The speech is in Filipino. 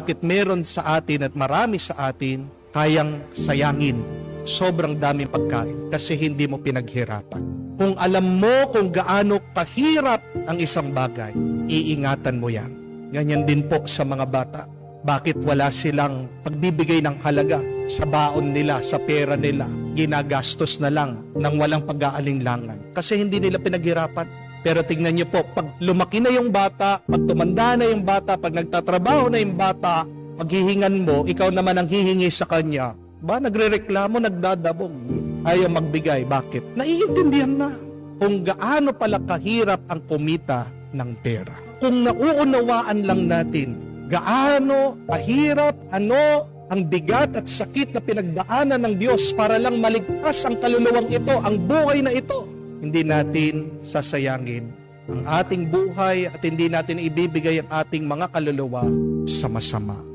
Bakit meron sa atin at marami sa atin kayang sayangin sobrang daming pagkain kasi hindi mo pinaghirapan. Kung alam mo kung gaano kahirap ang isang bagay, iingatan mo yan. Ganyan din po sa mga bata. Bakit wala silang pagbibigay ng halaga sa baon nila, sa pera nila, ginagastos na lang nang walang pag-aalinlangan? Kasi hindi nila pinaghirapan. Pero tingnan niyo po, pag lumaki na yung bata, pag tumanda na yung bata, pag nagtatrabaho na yung bata, paghihingan mo, ikaw naman ang hihingi sa kanya, ba nagrereklamo, nagdadabog, ayaw magbigay. Bakit? Naiintindihan na kung gaano pala kahirap ang kumita ng pera. Kung nauunawaan lang natin gaano kahirap, ano ang bigat at sakit na pinagdaanan ng Diyos para lang maligtas ang kaluluwang ito, ang buhay na ito, hindi natin sasayangin ang ating buhay at hindi natin ibibigay ang ating mga kaluluwa sa masama.